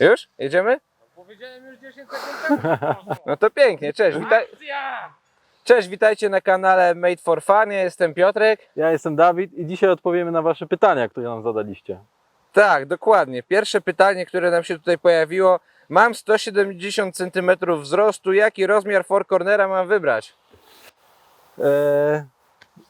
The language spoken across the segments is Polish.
Już? Jedziemy? Powiedziałem już 10 sekund temu. No to pięknie, cześć, witaj, Akcja! cześć, witajcie na kanale Made for Fun, ja jestem Piotrek. Ja jestem Dawid i dzisiaj odpowiemy na Wasze pytania, które nam zadaliście. Tak, dokładnie. Pierwsze pytanie, które nam się tutaj pojawiło. Mam 170 cm wzrostu, jaki rozmiar four cornera mam wybrać? E,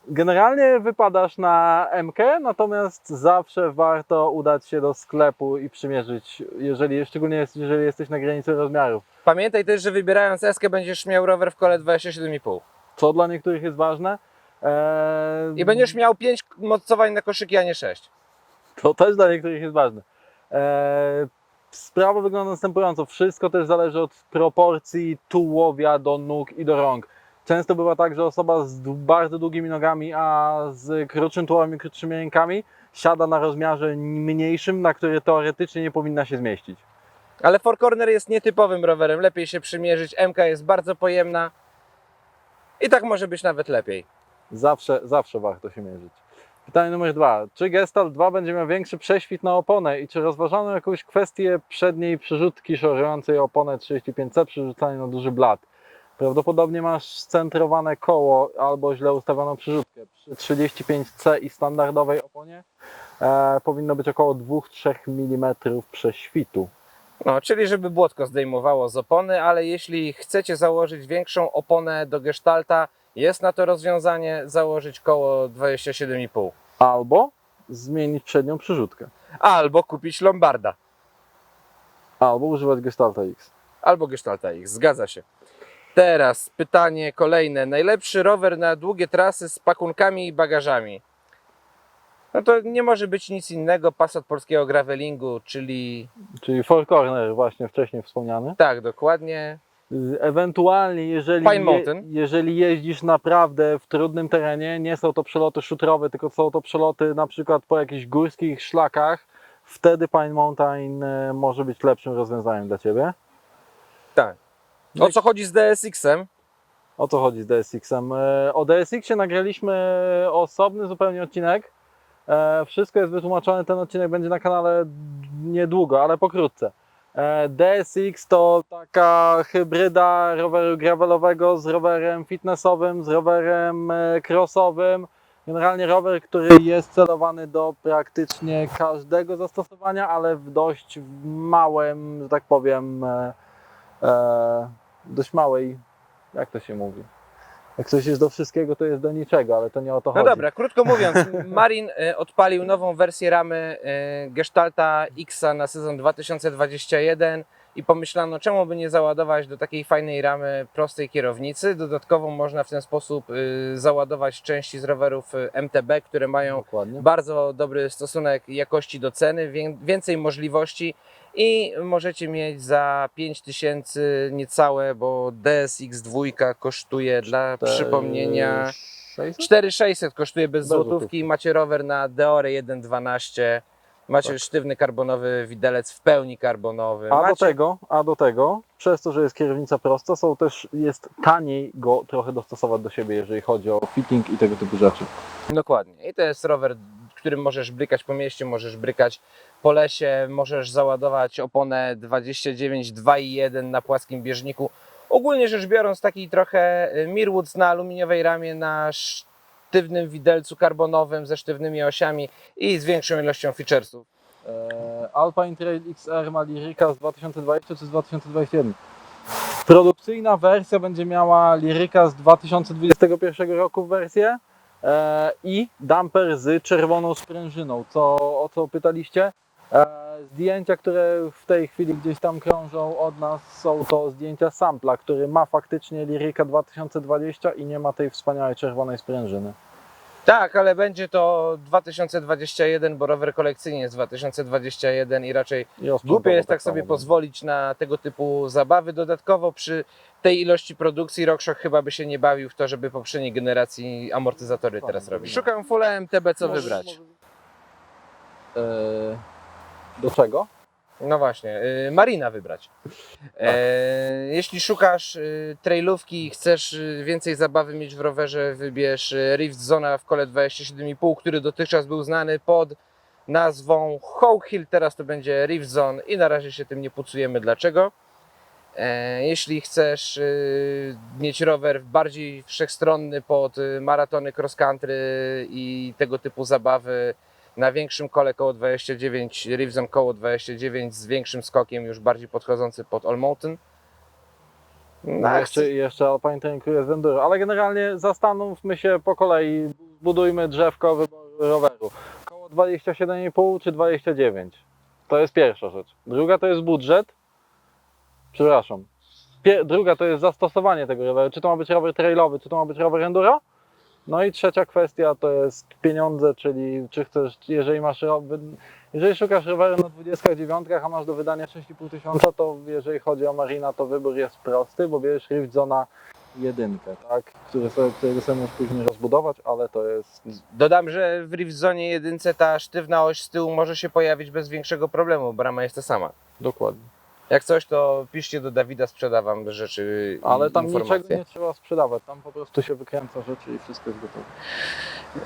Generalnie wypadasz na MK, natomiast zawsze warto udać się do sklepu i przymierzyć, jeżeli, szczególnie jest, jeżeli jesteś na granicy rozmiarów. Pamiętaj też, że wybierając eskę będziesz miał rower w kole 27,5 Co dla niektórych jest ważne. E, i będziesz miał 5 mocowań na koszyki, a nie 6. To też dla niektórych jest ważne. E, Sprawa wygląda następująco. Wszystko też zależy od proporcji tułowia do nóg i do rąk. Często bywa tak, że osoba z bardzo długimi nogami, a z krótszym tułowiem i krótszymi rękami siada na rozmiarze mniejszym, na który teoretycznie nie powinna się zmieścić. Ale four corner jest nietypowym rowerem, lepiej się przymierzyć. MK jest bardzo pojemna i tak może być nawet lepiej. Zawsze, zawsze warto się mierzyć. Pytanie numer dwa. Czy Gestalt 2 będzie miał większy prześwit na oponę i czy rozważano jakąś kwestię przedniej przerzutki szorującej oponę 35C przerzucanie na duży blat? Prawdopodobnie masz scentrowane koło albo źle ustawioną przerzutkę. Przy 35C i standardowej oponie e, powinno być około 2-3 mm prześwitu. No, czyli żeby błotko zdejmowało z opony, ale jeśli chcecie założyć większą oponę do gestalta, jest na to rozwiązanie założyć koło 27,5. Albo zmienić przednią przerzutkę. Albo kupić Lombarda, Albo używać Gestalta X. albo Gestalta X, zgadza się. Teraz pytanie kolejne. Najlepszy rower na długie trasy z pakunkami i bagażami? No to nie może być nic innego. Passat polskiego gravelingu, czyli Czyli Four Corner właśnie wcześniej wspomniany. tak, dokładnie. Ewentualnie, jeżeli, Pine je, jeżeli jeździsz naprawdę w trudnym terenie, nie są to przeloty szutrowe, tylko są to przeloty na przykład po jakichś górskich szlakach, wtedy Pine Mountain e, może być lepszym rozwiązaniem dla Ciebie. Tak. O co chodzi z DSX-em? O co chodzi z DSX-em? E, O DSX-ie nagraliśmy osobny zupełnie odcinek. E, Wszystko jest wytłumaczone, ten odcinek będzie na kanale niedługo, ale pokrótce. E, DSX to taka hybryda roweru gravelowego z rowerem fitnessowym, z rowerem crossowym. Generalnie rower, który jest celowany do praktycznie każdego zastosowania, ale w dość małym, że tak powiem, e, dość małej, jak to się mówi? Jak coś jest do wszystkiego, to jest do niczego, ale to nie o to No chodzi. dobra, krótko mówiąc, Marin e, odpalił nową wersję ramy e, Gestalta X na sezon 2021 i pomyślano, czemu by nie załadować do takiej fajnej ramy prostej kierownicy. Dodatkowo można w ten sposób e, załadować części z rowerów e, MTB, które mają Dokładnie. bardzo dobry stosunek jakości do ceny, wię- więcej możliwości i możecie mieć za 5000 niecałe, bo DSX 2 kosztuje dla przypomnienia 600? 4600 kosztuje bez Bez złotówki, złotówki. macie rower na Deore 1.12, macie Tak. sztywny karbonowy widelec w pełni karbonowy. A macie... do tego, a do tego, przez to, że jest kierownica prosta, są też, jest taniej go trochę dostosować do siebie, jeżeli chodzi o fitting i tego typu rzeczy. Dokładnie. I to jest rower, którym możesz brykać po mieście, możesz brykać po lesie, możesz załadować oponę 29 2.1 na płaskim bieżniku. Ogólnie rzecz biorąc, taki trochę y, Mirwoods na aluminiowej ramie, na sztywnym widelcu karbonowym ze sztywnymi osiami i z większą ilością featuresów. E, Alpine Trail XR ma Lyrica z 2020 czy z 2021? Produkcyjna wersja będzie miała Lyrica z 2021 roku wersję e, i damper z czerwoną sprężyną. Co, o co pytaliście? E, zdjęcia, które w tej chwili gdzieś tam krążą od nas są to zdjęcia sampla, który ma faktycznie Lyrica 2020 i nie ma tej wspaniałej czerwonej sprężyny. Tak, ale będzie to 2021, bo rower kolekcyjny jest 2021 i raczej I Głupio jest tak samo sobie będzie. pozwolić na tego typu zabawy. Dodatkowo przy tej ilości produkcji RockShox chyba by się nie bawił w to, żeby poprzedniej generacji amortyzatory Tak, teraz robić. no. Szukam full MTB, co wybrać. może- E, do czego? No właśnie, y, Marina wybrać. E, jeśli szukasz y, trailówki i chcesz y, więcej zabawy mieć w rowerze, wybierz y, Rift Zona w kole 27,5, który dotychczas był znany pod nazwą Hawk Hill, teraz to będzie Rift Zone i na razie się tym nie pucujemy. Dlaczego? E, Jeśli chcesz y, mieć rower bardziej wszechstronny pod y, maratony cross country i tego typu zabawy, na większym kole koło 29, Rift Zone koło 29 z większym skokiem, już bardziej podchodzący pod All Mountain. No, jeszcze, jeszcze Alpine Training jest enduro, ale generalnie zastanówmy się po kolei, budujmy drzewko wyboru roweru. Koło 27,5 czy 29? To jest pierwsza rzecz. Druga to jest budżet. Przepraszam. Pie- druga to jest zastosowanie tego roweru. Czy to ma być rower trailowy, czy to ma być rower enduro? No i trzecia kwestia to jest pieniądze, czyli czy chcesz, jeżeli masz jeżeli szukasz roweru na 29, a masz do wydania 6,5 tysiąca, to jeżeli chodzi o Marina, to wybór jest prosty, bo bierzesz Rift Zona jedynkę, tak? Który sobie, którego sobie możesz później rozbudować, ale to jest Dodam, że w Rift Zone jedynce ta sztywna oś z tyłu może się pojawić bez większego problemu, bo rama jest ta sama. dokładnie. Jak coś, to piszcie do Dawida, sprzeda wam rzeczy Ale tam informacje. niczego nie trzeba sprzedawać, tam po prostu się wykręca rzeczy i wszystko jest gotowe.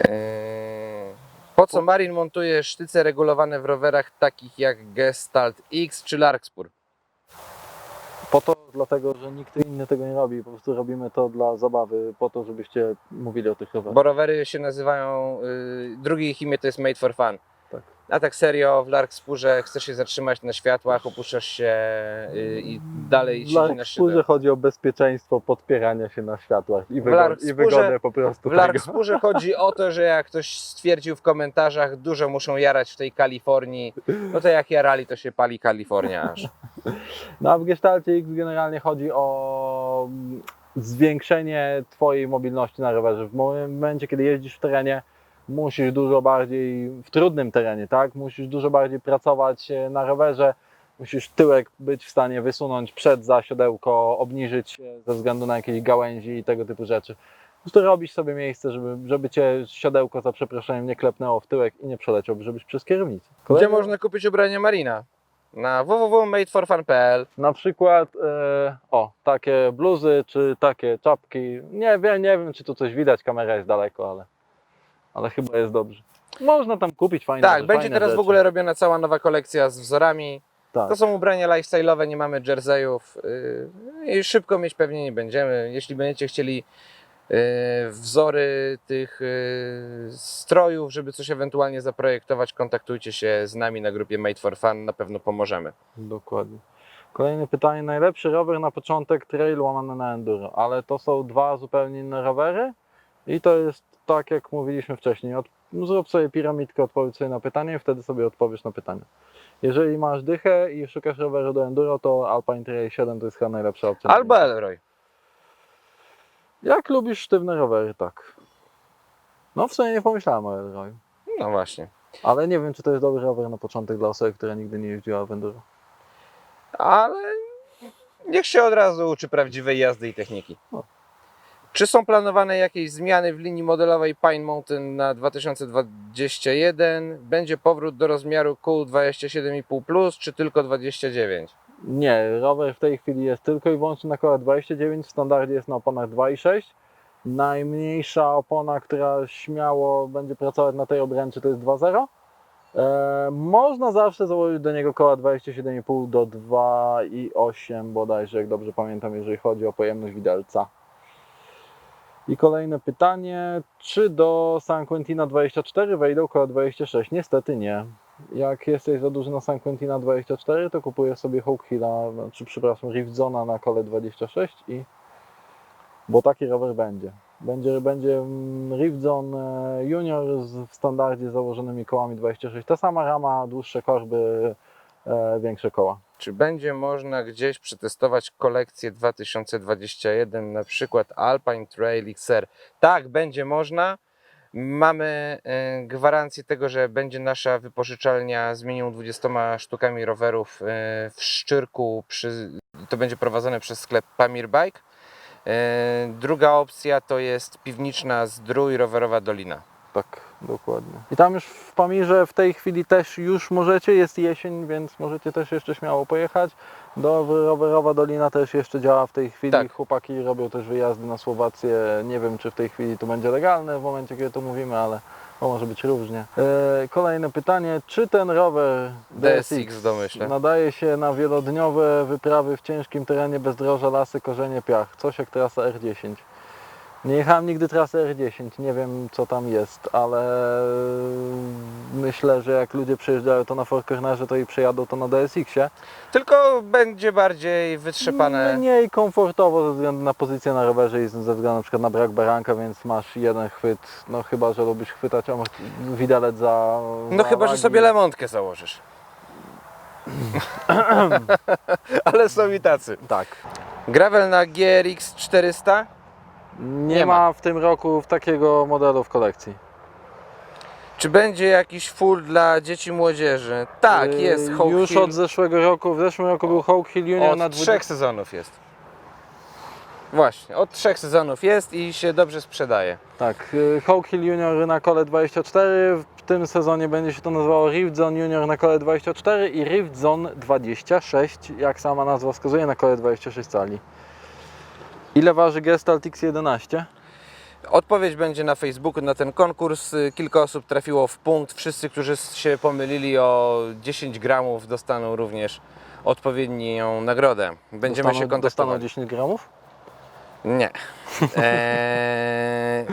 Eee, Po co Marin montuje sztyce regulowane w rowerach takich jak Gestalt X czy Larkspur? Po to, dlatego, że nikt inny tego nie robi, po prostu robimy to dla zabawy, po to, żebyście mówili o tych rowerach. Bo rowery się nazywają, y, drugie ich imię to jest Made for Fun. Tak. A tak serio, w Larkspurze chcesz się zatrzymać na światłach, opuszczasz się y, i dalej Dla siedzi na Larkspurze szydle. chodzi o bezpieczeństwo podpierania się na światłach i, wygo- Larkspurze- i wygodę po prostu W tego. Larkspurze chodzi o to, że jak ktoś stwierdził w komentarzach, dużo muszą jarać w tej Kalifornii, no to jak jarali, to się pali Kalifornia aż. No a w Gestalcie X generalnie chodzi o mm, zwiększenie Twojej mobilności na rowerze. W momencie, kiedy jeździsz w terenie, musisz dużo bardziej, w trudnym terenie, tak? Musisz dużo bardziej pracować e, na rowerze, musisz tyłek być w stanie wysunąć przed za siodełko, obniżyć się ze względu na jakieś gałęzi i tego typu rzeczy. Po prostu robisz sobie miejsce, żeby, żeby Cię siodełko za przeproszeniem nie klepnęło w tyłek i nie przeleciał, żebyś przez kierownicę. Gdzie Kolejny- można kupić ubrania Marina? Na www.madeforfun.pl Na przykład, e, o, takie bluzy, czy takie czapki. Nie wiem, nie wiem, czy tu coś widać, kamera jest daleko, ale, ale chyba jest dobrze. Można tam kupić fajne Tak, rzeczy, będzie fajne teraz rzeczy. w ogóle robiona cała nowa kolekcja z wzorami. Tak. To są ubrania lifestyle'owe, nie mamy jerseyów yy, i szybko mieć pewnie nie będziemy. Jeśli będziecie chcieli yy, wzory tych yy, strojów, żeby coś ewentualnie zaprojektować, kontaktujcie się z nami na grupie Made for Fun, na pewno pomożemy. Dokładnie. Kolejne pytanie. Najlepszy rower na początek trail łamane na enduro, ale to są dwa zupełnie inne rowery i to jest tak, jak mówiliśmy wcześniej. Od, zrób sobie piramidkę, odpowiedz sobie na pytanie i wtedy sobie odpowiesz na pytanie. Jeżeli masz dychę i szukasz roweru do enduro, to Alpine Trail 7 to jest chyba najlepsza opcja. Albo Elroy. Jak lubisz sztywne rowery, tak. No w sumie nie pomyślałem o Elroy. No właśnie. Ale nie wiem, czy to jest dobry rower na początek dla osoby, która nigdy nie jeździła w enduro. Ale niech się od razu uczy prawdziwej jazdy i techniki. O. Czy są planowane jakieś zmiany w linii modelowej Pine Mountain na 2021? Będzie powrót do rozmiaru kół 27,5 plus, czy tylko 29? Nie, rower w tej chwili jest tylko i wyłącznie na koła 29, w standardzie jest na oponach 2,6. Najmniejsza opona, która śmiało będzie pracować na tej obręczy to jest 2,0. E, można zawsze założyć do niego koła 27,5 do 2,8 bodajże, jak dobrze pamiętam, jeżeli chodzi o pojemność widelca. I kolejne pytanie, czy do San Quentina 24 wejdą koła 26? Niestety nie. Jak jesteś za duży na San Quentina 24, to kupujesz sobie Hawk Hilla, znaczy przepraszam, Rift Zona na kole 26 i bo taki rower będzie. Będzie, będzie mm, Rift Zone e, Junior w standardzie z założonymi kołami 26. Ta sama rama, dłuższe korby, większe koła. Czy będzie można gdzieś przetestować kolekcję 2021, na przykład Alpine Trail XR? Tak, będzie można. Mamy e, gwarancję tego, że będzie nasza wypożyczalnia z minimum 20 sztukami rowerów e, w Szczyrku. Przy, to będzie prowadzone przez sklep Pamir Bike. E, Druga opcja to jest piwniczna Zdrój Rowerowa Dolina. Tak. Dokładnie. I tam już w Pamirze w tej chwili też już możecie, jest jesień, więc możecie też jeszcze śmiało pojechać. Do rowerowa Dolina też jeszcze działa w tej chwili. Tak. Chłopaki robią też wyjazdy na Słowację. Nie wiem, czy w tej chwili to będzie legalne w momencie, kiedy to mówimy, ale to może być różnie. E, kolejne pytanie, czy ten rower DSX w domyśle. nadaje się na wielodniowe wyprawy w ciężkim terenie, bezdroża, lasy, korzenie, piach? Coś jak trasa R10. Nie jechałem nigdy trasy R10, nie wiem co tam jest, ale myślę, że jak ludzie przejeżdżają to na Forkernerze, to i przejadą to na DSX-ie. Tylko będzie bardziej wytrzepane. Mniej komfortowo ze względu na pozycję na rowerze i ze względu na przykład na brak baranka, więc masz jeden chwyt, no chyba, że lubisz chwytać widelec za No za chyba, że sobie lemontkę założysz. Ale są i tacy. Tak. Gravel na GRX 400? Nie, Nie ma. ma. w tym roku takiego modelu w kolekcji. Czy będzie jakiś full dla dzieci młodzieży? Tak, Yy, jest Hawk Już Hill. od zeszłego roku, w zeszłym roku był Hawk Hill Junior Od na trzech sezonów jest. Właśnie, od trzech sezonów jest i się dobrze sprzedaje. Tak, y, Hawk Hill Junior na kole 24. W tym sezonie będzie się to nazywało Rift Zone Junior na kole 24 i Rift Zone 26, jak sama nazwa wskazuje, na kole 26 cali. Ile waży Gestalt X11? Odpowiedź będzie na Facebooku na ten konkurs. Y, Kilka osób trafiło w punkt. Wszyscy, którzy się pomylili o 10 gramów, dostaną również odpowiednią nagrodę. Będziemy dostaną, się Dostaną kontaktować. 10 gramów? Nie. Eee,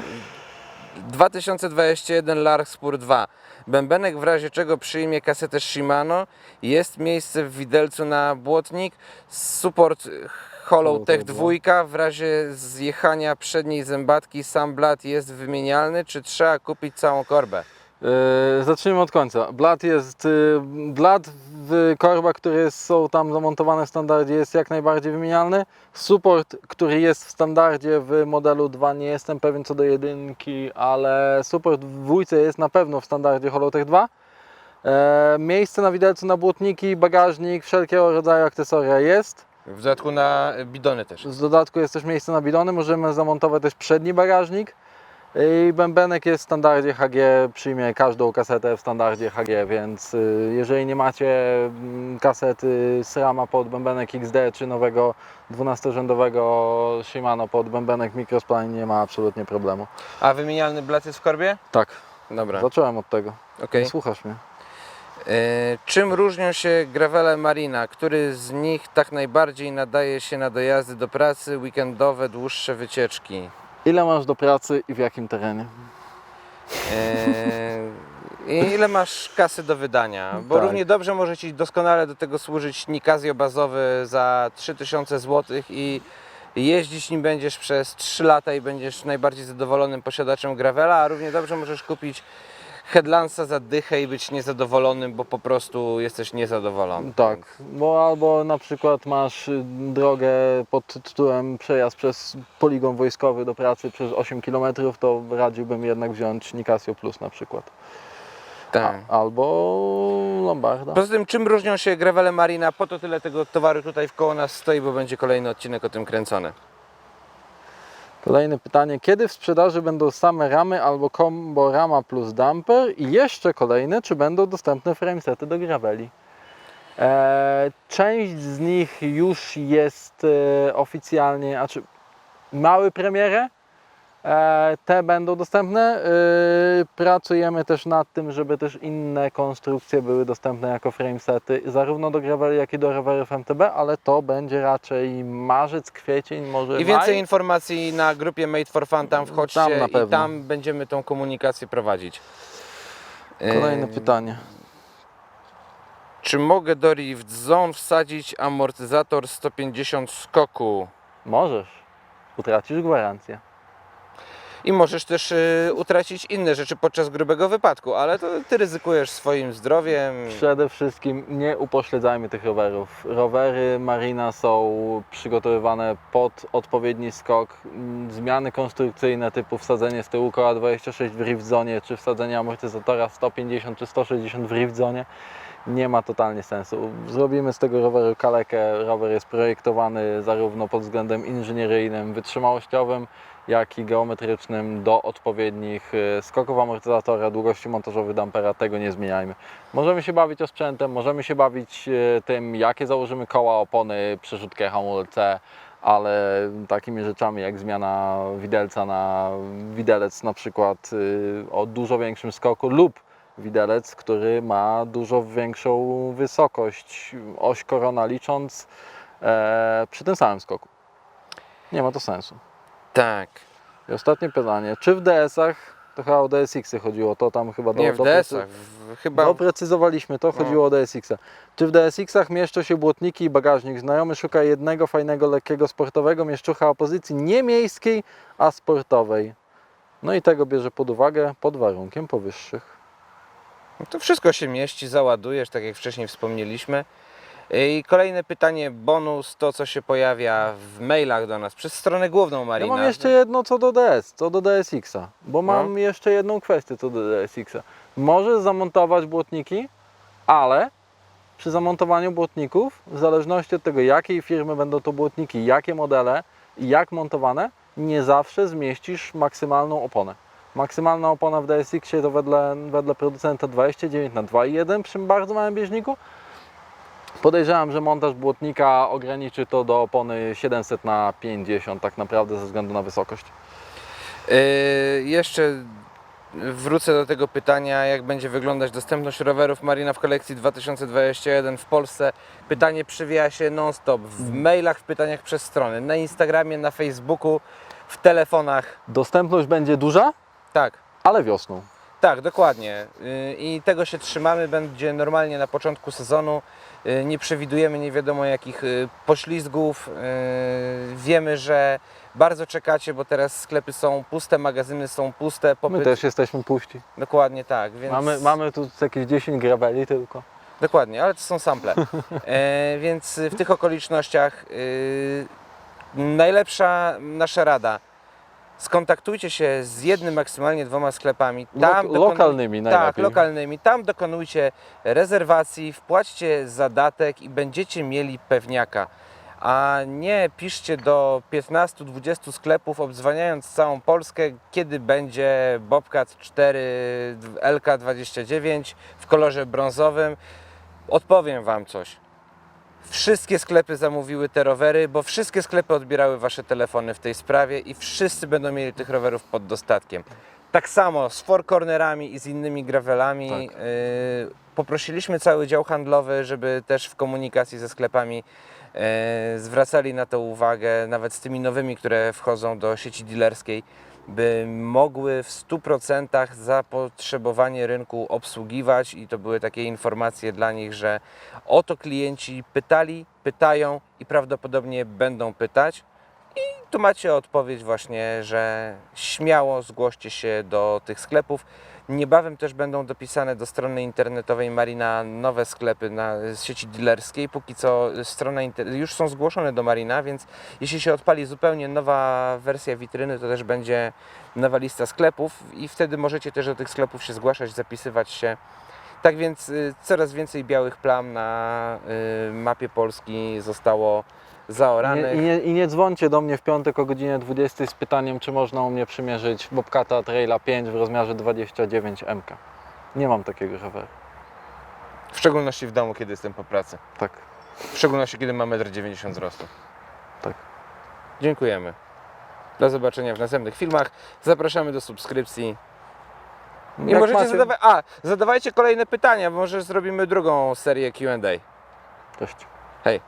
2021 Larkspur 2. Bębenek w razie czego przyjmie kasetę Shimano. Jest miejsce w widelcu na błotnik. Support Hollow Tech 2. W razie zjechania przedniej zębatki sam blat jest wymienialny. Czy trzeba kupić całą korbę? Yy, zacznijmy od końca. Blat jest, yy, blat w korbach, które są tam zamontowane w standardzie jest jak najbardziej wymienialny. Support, który jest w standardzie w modelu 2 nie jestem pewien co do jedynki, ale support w dwójce jest na pewno w standardzie Holotech 2. E, miejsce na widelcu na błotniki, bagażnik, wszelkiego rodzaju akcesoria jest. W dodatku na bidony też. Z dodatku jest też miejsce na bidony, możemy zamontować też przedni bagażnik. I bębenek jest w standardzie HG, przyjmie każdą kasetę w standardzie HG, więc y, jeżeli nie macie mm, kasety SRAMa pod bębenek XD czy nowego 12-rzędowego Shimano pod bębenek Microspline nie ma absolutnie problemu. A wymienialny blat jest w korbie? Tak, Dobra, zacząłem od tego. okej. Słuchasz mnie. E, Czym różnią się gravele Marina? Który z nich tak najbardziej nadaje się na dojazdy do pracy, weekendowe, dłuższe wycieczki? Ile masz do pracy i w jakim terenie? E, I ile masz kasy do wydania? Bo Tak. równie dobrze może Ci doskonale do tego służyć Nikazio bazowy za 3000 zł i jeździć nim będziesz przez 3 lata i będziesz najbardziej zadowolonym posiadaczem gravela, a równie dobrze możesz kupić Headlandsa za dychę i być niezadowolonym, bo po prostu jesteś niezadowolony. Tak, bo albo na przykład masz y, drogę pod tytułem przejazd przez poligon wojskowy do pracy przez 8 km, to radziłbym jednak wziąć Nicasio Plus na przykład. Tak. A, albo Lombarda. Poza tym, czym różnią się gravele Marina? Po to tyle tego towaru tutaj wkoło nas stoi, bo będzie kolejny odcinek o tym kręcony. Kolejne pytanie, kiedy w sprzedaży będą same ramy albo combo rama plus dumper? I jeszcze kolejne, czy będą dostępne framesety do graveli? E, część z nich już jest e, oficjalnie, znaczy mały premierę. E, te będą dostępne. E, pracujemy też nad tym, żeby też inne konstrukcje były dostępne jako framesety, zarówno do graveli, jak i do rowerów MTB, ale to będzie raczej marzec, kwiecień, może I więcej maj. informacji na grupie Made for Fun, tam wchodźcie Tam na i pewno. tam będziemy tą komunikację prowadzić. Kolejne pytanie. Czy mogę do Rift Zone wsadzić amortyzator 150 skoku? Możesz. Utracisz gwarancję. I możesz też y, utracić inne rzeczy podczas grubego wypadku, ale to ty ryzykujesz swoim zdrowiem. Przede wszystkim nie upośledzajmy tych rowerów. Rowery Marina są przygotowywane pod odpowiedni skok. Mm, Zmiany konstrukcyjne typu wsadzenie z tyłu koła 26 w Rift Zone, czy wsadzenie amortyzatora 150 czy 160 w Rift Zone nie ma totalnie sensu. Zrobimy z tego roweru kalekę. Rower jest projektowany zarówno pod względem inżynieryjnym, wytrzymałościowym, jak i geometrycznym do odpowiednich e, skoków amortyzatora, długości montażowych dampera, tego nie zmieniajmy. Możemy się bawić osprzętem, możemy się bawić e, tym, jakie założymy koła, opony, przerzutkę hamulce, ale takimi rzeczami jak zmiana widelca na widelec na przykład y, o dużo większym skoku lub widelec, który ma dużo większą wysokość, oś korona licząc e, przy tym samym skoku. Nie ma to sensu. Tak. I ostatnie pytanie, czy w DS-ach, to chyba o DSX-y chodziło, to tam chyba do, Nie, w DS-ach. w- Chyba Doprecyzowaliśmy to, No. chodziło o DSX-a. Czy w DSX-ach mieszczą się błotniki i bagażnik? Znajomy szuka jednego fajnego, lekkiego, sportowego mieszczucha o pozycji nie miejskiej, a sportowej. No i tego bierze pod uwagę pod warunkiem powyższych. No To wszystko się mieści, załadujesz, tak jak wcześniej wspomnieliśmy. I kolejne pytanie, bonus, to co się pojawia w mailach do nas przez stronę główną Ja Marina. mam jeszcze jedno co do DS, co do DSX-a, bo mam No. jeszcze jedną kwestię co do DSX-a. Możesz zamontować błotniki, ale przy zamontowaniu błotników, w zależności od tego jakiej firmy będą to błotniki, jakie modele i jak montowane, nie zawsze zmieścisz maksymalną oponę. Maksymalna opona w DSX-ie to wedle, wedle producenta 29 na 2,1 przy bardzo małym bieżniku. Podejrzewam, że montaż błotnika ograniczy to do opony 700 na 50 tak naprawdę ze względu na wysokość. Yy, jeszcze wrócę do tego pytania, jak będzie wyglądać dostępność rowerów Marina w kolekcji 2021 w Polsce. Pytanie przewija się non-stop w mailach, w pytaniach przez strony, na Instagramie, na Facebooku, w telefonach. Dostępność będzie duża, Tak, ale wiosną. Tak, dokładnie. Yy, I tego się trzymamy. Będzie normalnie na początku sezonu. Yy, Nie przewidujemy nie wiadomo jakich yy, poślizgów. Wiemy, że bardzo czekacie, bo teraz sklepy są puste, magazyny są puste. Popyt... My też jesteśmy puści. Dokładnie tak. Więc... Mamy, mamy tu jakieś 10 graveli tylko. Dokładnie, ale to są sample. E, więc w tych okolicznościach yy, najlepsza nasza rada. Skontaktujcie się z jednym, maksymalnie dwoma sklepami. Lok, dokonuj- lokalnymi najlepiej. Tak, lokalnymi. Tam dokonujcie rezerwacji, wpłaćcie zadatek i będziecie mieli pewniaka. A nie piszcie do 15-20 sklepów, obdzwaniając całą Polskę, kiedy będzie Bobcat 4 LK29 w kolorze brązowym. Odpowiem Wam coś. Wszystkie sklepy zamówiły te rowery, bo wszystkie sklepy odbierały Wasze telefony w tej sprawie i wszyscy będą mieli tych rowerów pod dostatkiem. Tak samo z Four Cornerami i z innymi gravelami. Tak. Yy, poprosiliśmy cały dział handlowy, żeby też w komunikacji ze sklepami yy, zwracali na to uwagę, nawet z tymi nowymi, które wchodzą do sieci dealerskiej, by mogły w 100% zapotrzebowanie rynku obsługiwać i to były takie informacje dla nich, że o to klienci pytali, pytają i prawdopodobnie będą pytać. I tu macie odpowiedź właśnie, że śmiało zgłoście się do tych sklepów. Niebawem też będą dopisane do strony internetowej Marina nowe sklepy na, z sieci dealerskiej. Póki co strona już są zgłoszone do Marina, więc jeśli się odpali zupełnie nowa wersja witryny, to też będzie nowa lista sklepów i wtedy możecie też do tych sklepów się zgłaszać, zapisywać się. Tak więc y, coraz więcej białych plam na y, mapie Polski zostało zaoranych. i, nie, I nie dzwońcie do mnie w piątek o godzinie 20 z pytaniem, czy można u mnie przymierzyć Bobcata Traila 5 w rozmiarze 29 MK. Nie mam takiego roweru. W szczególności w domu, kiedy jestem po pracy. Tak. W szczególności, kiedy mam 1,90 m wzrostu. Tak. Dziękujemy. Do zobaczenia w następnych filmach. Zapraszamy do subskrypcji. I Jak możecie macie- zadawać. A, zadawajcie kolejne pytania, bo może zrobimy drugą serię QA. Cześć. Hej.